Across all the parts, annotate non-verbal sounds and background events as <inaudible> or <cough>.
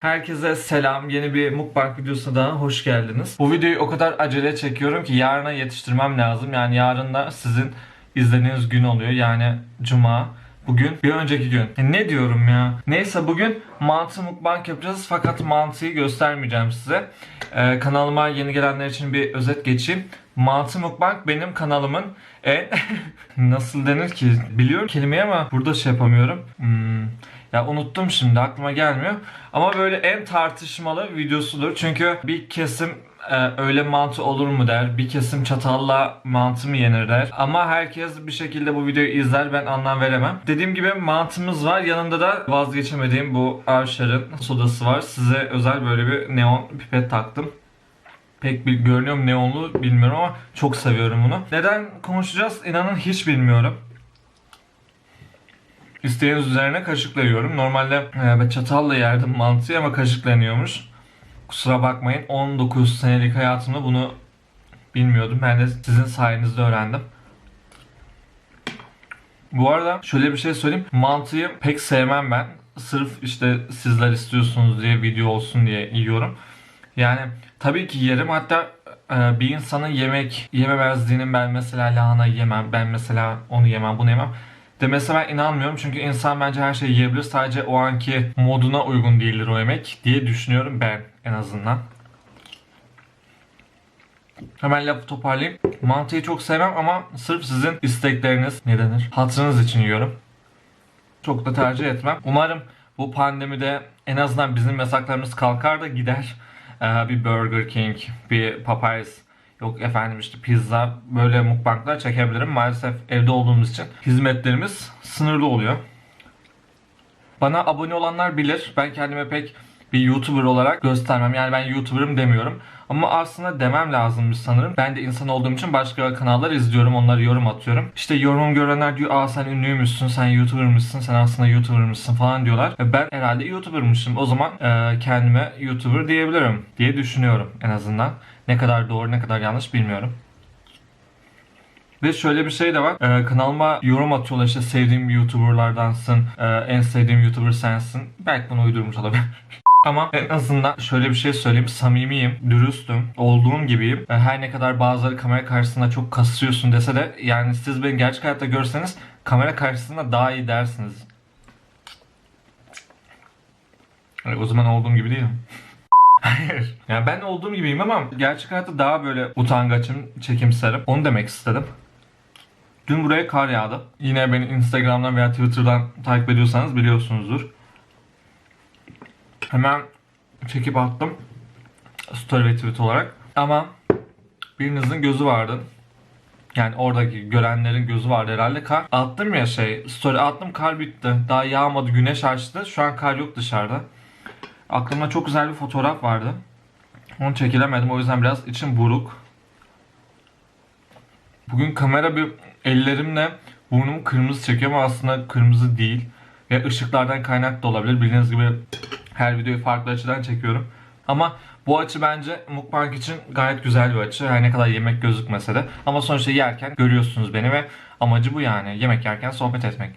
Herkese selam. Yeni bir mukbang videosuna daha hoş geldiniz. Bu videoyu o kadar acele çekiyorum ki yarına yetiştirmem lazım. Yani yarın da sizin izlediğiniz gün oluyor. Yani cuma. Bugün bir önceki gün. E, ne diyorum ya? Neyse bugün mantı mukbang yapacağız fakat mantıyı göstermeyeceğim size. Ee, kanalıma yeni gelenler için bir özet geçeyim. Mantı mukbang benim kanalımın en <laughs> nasıl denir ki biliyorum kelimeyi ama burada şey yapamıyorum. Hmm, ya unuttum şimdi aklıma gelmiyor. Ama böyle en tartışmalı videosudur. Çünkü bir kesim e, öyle mantı olur mu der. Bir kesim çatalla mantı mı yenir der. Ama herkes bir şekilde bu videoyu izler ben anlam veremem. Dediğim gibi mantımız var. Yanında da vazgeçemediğim bu Archer'ın sodası var. Size özel böyle bir neon pipet taktım. Pek bir görünüyor mu neonlu bilmiyorum ama çok seviyorum bunu. Neden konuşacağız inanın hiç bilmiyorum. İsteğiniz üzerine kaşıkla yiyorum. Normalde e, çatalla yerdim mantıyı ama kaşıkla yeniyormuş. Kusura bakmayın 19 senelik hayatımda bunu bilmiyordum. Ben de sizin sayenizde öğrendim. Bu arada şöyle bir şey söyleyeyim. Mantıyı pek sevmem ben. Sırf işte sizler istiyorsunuz diye video olsun diye yiyorum. Yani tabii ki yerim. Hatta e, bir insanın yemek yememezliğinin ben mesela lahana yemem. Ben mesela onu yemem bunu yemem demesine ben inanmıyorum. Çünkü insan bence her şeyi yiyebilir. Sadece o anki moduna uygun değildir o yemek diye düşünüyorum ben en azından. Hemen lafı toparlayayım. Mantıyı çok sevmem ama sırf sizin istekleriniz ne denir? Hatırınız için yiyorum. Çok da tercih etmem. Umarım bu pandemide en azından bizim yasaklarımız kalkar da gider. Ee, bir Burger King, bir Popeyes, yok efendim işte pizza böyle mukbanglar çekebilirim. Maalesef evde olduğumuz için hizmetlerimiz sınırlı oluyor. Bana abone olanlar bilir. Ben kendime pek bir YouTuber olarak göstermem. Yani ben YouTuber'ım demiyorum. Ama aslında demem lazımmış sanırım. Ben de insan olduğum için başka kanallar izliyorum. Onlara yorum atıyorum. İşte yorum görenler diyor aa sen ünlüymüşsün, sen YouTuber'mışsın, sen aslında YouTuber'mışsın falan diyorlar. E, Ben herhalde YouTuber'mışım. O zaman e, kendime YouTuber diyebilirim diye düşünüyorum en azından. Ne kadar doğru ne kadar yanlış bilmiyorum. Ve şöyle bir şey de var. Ee, kanalıma yorum atıyorlar işte sevdiğim YouTuber'lardansın, e, en sevdiğim YouTuber sensin. Belki bunu uydurmuş olabilir. <laughs> Ama en azından şöyle bir şey söyleyeyim. Samimiyim, dürüstüm, olduğum gibiyim. E, Her ne kadar bazıları kamera karşısında çok kasıyorsun dese de yani siz beni gerçek hayatta görseniz kamera karşısında daha iyi dersiniz. E, O zaman olduğum gibi değilim. <laughs> Hayır. Yani ben olduğum gibiyim ama gerçek hayatta daha böyle utangaçım, çekimserim. Onu demek istedim. Dün buraya kar yağdı. Yine beni Instagram'dan veya Twitter'dan takip ediyorsanız biliyorsunuzdur. Hemen çekip attım. Story ve tweet olarak. Ama birinizin gözü vardı. Yani oradaki görenlerin gözü vardı herhalde kar. Attım ya şey, story attım kar bitti. Daha yağmadı, güneş açtı. Şu an kar yok dışarıda. Aklımda çok güzel bir fotoğraf vardı. Onu çekilemedim o yüzden biraz içim buruk. Bugün kamera bir ellerimle burnumu kırmızı çekiyor ama aslında kırmızı değil. Ve ışıklardan kaynak da olabilir. Bildiğiniz gibi her videoyu farklı açıdan çekiyorum. Ama bu açı bence mukbang için gayet güzel bir açı. Her ne kadar yemek gözükmese de. Ama sonuçta yerken görüyorsunuz beni ve amacı bu yani. Yemek yerken sohbet etmek.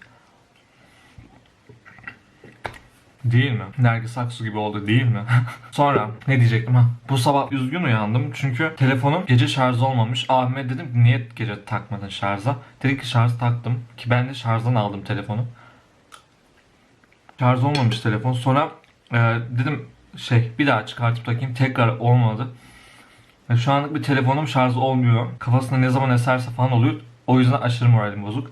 Değil mi? Nergis Aksu gibi oldu değil mi? <laughs> Sonra ne diyecektim ha? Bu sabah üzgün uyandım çünkü telefonum gece şarj olmamış. Ahmet dedim niye gece takmadın şarja? Dedi ki şarj taktım ki ben de şarjdan aldım telefonu. Şarj olmamış telefon. Sonra e, dedim şey bir daha çıkartıp takayım tekrar olmadı. E, şu anlık bir telefonum şarj olmuyor. Kafasında ne zaman eserse falan oluyor. O yüzden aşırı moralim bozuk.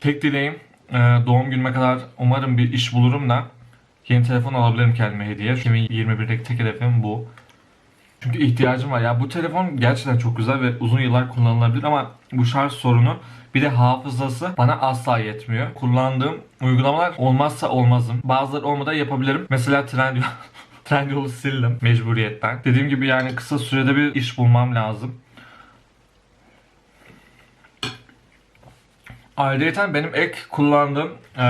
Tek dileğim e, doğum günüme kadar umarım bir iş bulurum da Yeni telefon alabilirim kendime hediye. 2021'deki tek hedefim bu. Çünkü ihtiyacım var. Ya bu telefon gerçekten çok güzel ve uzun yıllar kullanılabilir ama bu şarj sorunu bir de hafızası bana asla yetmiyor. Kullandığım uygulamalar olmazsa olmazım. Bazıları olmadan yapabilirim. Mesela Trendyol. <laughs> Trendyol'u sildim mecburiyetten. Dediğim gibi yani kısa sürede bir iş bulmam lazım. Ayrıca benim ek kullandığım e,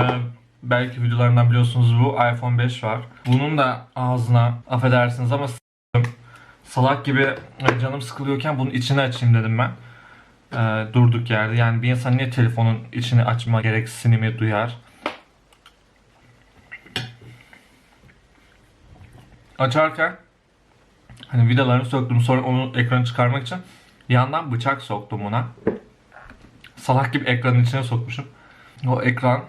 belki videolarından biliyorsunuz bu iPhone 5 var. Bunun da ağzına affedersiniz ama. Salak gibi canım sıkılıyorken bunun içini açayım dedim ben. E, durduk yerde. Yani bir insan niye telefonun içini açma gereksinimi duyar? açarken hani vidalarını söktüm sonra onu ekranı çıkarmak için yandan bıçak soktum buna. Salak gibi ekranın içine sokmuşum. O ekran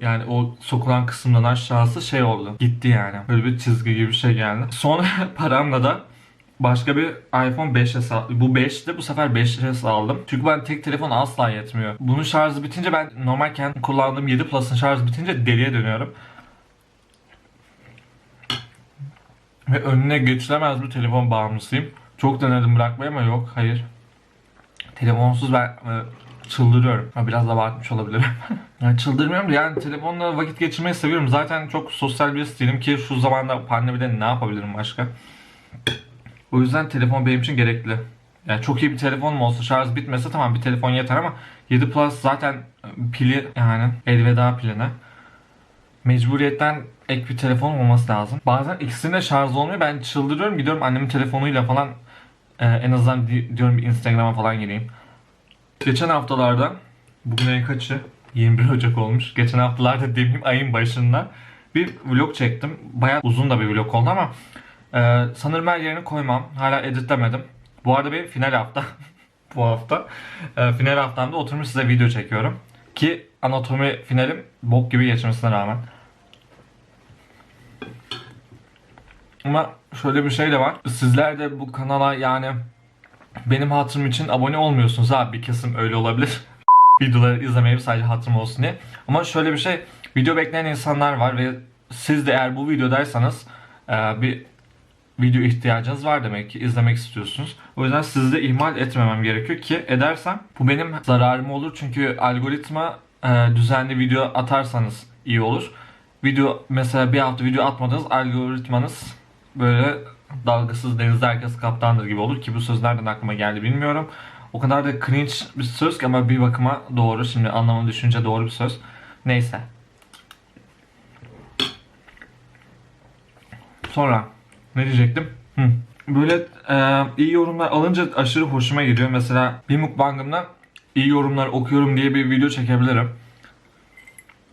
yani o sokulan kısımdan aşağısı şey oldu. Gitti yani. Böyle bir çizgi gibi bir şey geldi. Sonra <laughs> paramla da başka bir iPhone 5s al- Bu 5'ti bu sefer 5s aldım. Çünkü ben tek telefon asla yetmiyor. Bunun şarjı bitince ben normal kendi kullandığım 7 Plus'ın şarjı bitince deliye dönüyorum. Ve önüne geçilemez bir telefon bağımlısıyım. Çok denedim bırakmayı ama yok hayır. Telefonsuz ben e, çıldırıyorum. Biraz abartmış olabilirim. <laughs> yani çıldırmıyorum da yani telefonla vakit geçirmeyi seviyorum. Zaten çok sosyal birisi değilim ki şu zamanda pandemide ne yapabilirim başka. O yüzden telefon benim için gerekli. Yani çok iyi bir telefonum olsa şarj bitmese tamam bir telefon yeter ama 7 Plus zaten pili yani elveda piline. Mecburiyetten ek bir telefon olması lazım. Bazen ikisinde şarj olmuyor. Ben çıldırıyorum. Gidiyorum annemin telefonuyla falan e, en azından di- diyorum bir Instagram'a falan gireyim. Geçen haftalarda bugün ayın kaçı? 21 Ocak olmuş. Geçen haftalarda demeyeyim ayın başında bir vlog çektim. Bayağı uzun da bir vlog oldu ama e, sanırım her yerini koymam. Hala editlemedim. Bu arada benim final hafta. <laughs> bu hafta. E, final haftamda oturmuş size video çekiyorum. Ki anatomi finalim bok gibi geçmesine rağmen. Ama şöyle bir şey de var. Sizler de bu kanala yani benim hatırım için abone olmuyorsunuz abi. Bir kesim öyle olabilir. <laughs> Videoları izlemeyip sadece hatırım olsun diye. Ama şöyle bir şey. Video bekleyen insanlar var ve siz de eğer bu videodaysanız e, bir video ihtiyacınız var demek ki izlemek istiyorsunuz. O yüzden sizi de ihmal etmemem gerekiyor ki edersem bu benim zararım olur çünkü algoritma e, düzenli video atarsanız iyi olur. Video mesela bir hafta video atmadınız algoritmanız böyle dalgasız denizde herkes kaptandır gibi olur ki bu söz nereden aklıma geldi bilmiyorum. O kadar da cringe bir söz ki ama bir bakıma doğru. Şimdi anlamını düşünce doğru bir söz. Neyse. Sonra ne diyecektim? Hı. Böyle e, iyi yorumlar alınca aşırı hoşuma gidiyor. Mesela bir mukbangımda iyi yorumlar okuyorum diye bir video çekebilirim.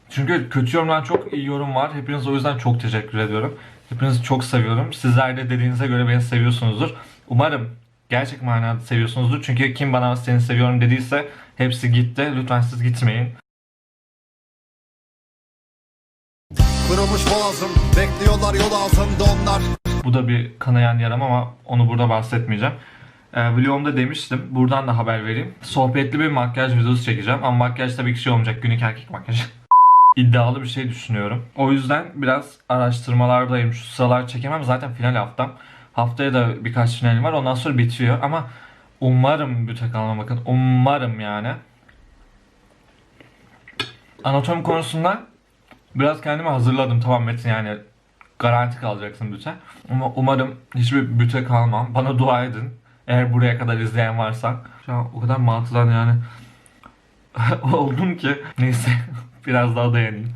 Çünkü kötü yorumlar çok iyi yorum var. Hepinize o yüzden çok teşekkür ediyorum. Hepinizi çok seviyorum. Sizler de dediğinize göre beni seviyorsunuzdur. Umarım gerçek manada seviyorsunuzdur. Çünkü kim bana seni seviyorum dediyse hepsi gitti. Lütfen siz gitmeyin. Kırılmış boğazım Bekliyorlar yol ağzımda onlar Bu da bir kanayan yaram ama onu burada bahsetmeyeceğim. Ee, vlogumda demiştim. Buradan da haber vereyim. Sohbetli bir makyaj videosu çekeceğim. Ama makyaj tabii ki şey olmayacak. Günlük erkek makyajı. <laughs> İddialı bir şey düşünüyorum. O yüzden biraz araştırmalardayım. Şu sıralar çekemem. Zaten final haftam. Haftaya da birkaç finalim var. Ondan sonra bitiyor. Ama umarım büte kalmam bakın. Umarım yani. Anatomi konusunda biraz kendimi hazırladım. Tamam Metin yani garanti kalacaksın büte. Ama umarım hiçbir büte kalmam. Bana dua edin. Eğer buraya kadar izleyen varsa. Şu an o kadar mantıdan yani <laughs> oldum ki. Neyse <laughs> biraz daha dayanayım.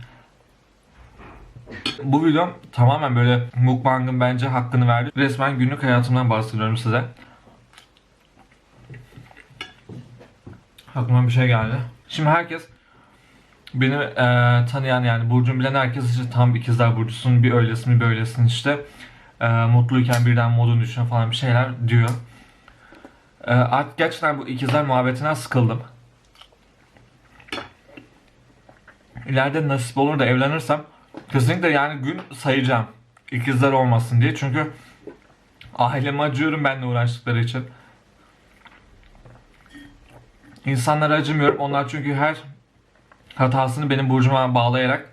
Bu videom tamamen böyle mukbangın bence hakkını verdi. Resmen günlük hayatımdan bahsediyorum size. Aklıma bir şey geldi. Şimdi herkes beni e, tanıyan yani Burcu'mu bilen herkes işte tam ikizler Burcu'sun bir öylesin bir böylesin işte. E, mutluyken birden modun düşüyor falan bir şeyler diyor. E, artık gerçekten bu ikizler muhabbetinden sıkıldım. İleride nasip olur da evlenirsem kesinlikle yani gün sayacağım. İkizler olmasın diye. Çünkü aileme acıyorum benimle uğraştıkları için. İnsanlara acımıyorum. Onlar çünkü her hatasını benim burcuma bağlayarak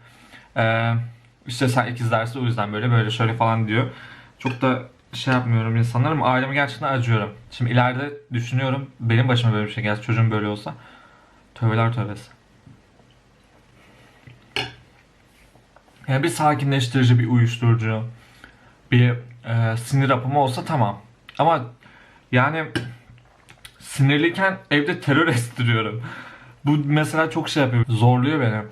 eee, işte sen ikizlerse o yüzden böyle böyle şöyle falan diyor. Çok da şey yapmıyorum insanlara ama aileme gerçekten acıyorum. Şimdi ileride düşünüyorum benim başıma böyle bir şey gelse çocuğum böyle olsa tövbeler tövbesi. Yani bir sakinleştirici, bir uyuşturucu, bir e, sinir hapımı olsa tamam. Ama yani sinirliyken evde terör <laughs> estiriyorum. Bu mesela çok şey yapıyor. Zorluyor beni.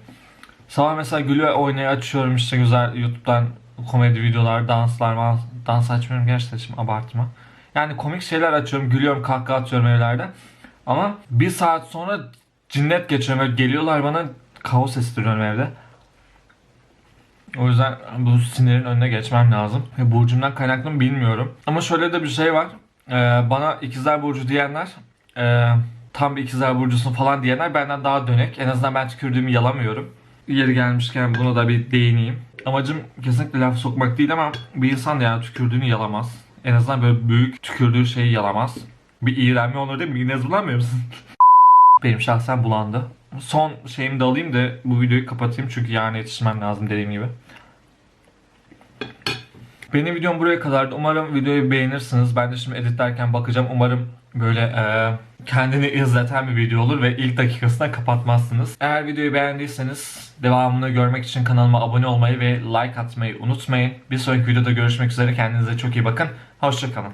Sabah mesela gülüyor oynaya açıyorum işte güzel YouTube'dan komedi videolar, danslar, dans açmıyorum gerçekten şimdi abartma. Yani komik şeyler açıyorum, gülüyorum, kahkaha atıyorum evlerde. Ama bir saat sonra cinnet geçiyorum. Böyle geliyorlar bana kaos estiriyorum evde. O yüzden bu sinirin önüne geçmem lazım. Ve burcumdan kaynaklı mı bilmiyorum. Ama şöyle de bir şey var. Ee, bana ikizler burcu diyenler e, tam bir ikizler burcusun falan diyenler benden daha dönek. En azından ben tükürdüğümü yalamıyorum. Yeri gelmişken buna da bir değineyim. Amacım kesinlikle laf sokmak değil ama bir insan yani tükürdüğünü yalamaz. En azından böyle büyük tükürdüğü şeyi yalamaz. Bir iğrenme olur değil mi? İğnez bulanmıyor musun? <laughs> Benim şahsen bulandı. Son şeyimi de alayım da bu videoyu kapatayım çünkü yarın yetişmem lazım dediğim gibi. Benim videom buraya kadardı. Umarım videoyu beğenirsiniz. Ben de şimdi editlerken bakacağım. Umarım böyle e, kendini izleten bir video olur ve ilk dakikasında kapatmazsınız. Eğer videoyu beğendiyseniz devamını görmek için kanalıma abone olmayı ve like atmayı unutmayın. Bir sonraki videoda görüşmek üzere. Kendinize çok iyi bakın. Hoşçakalın.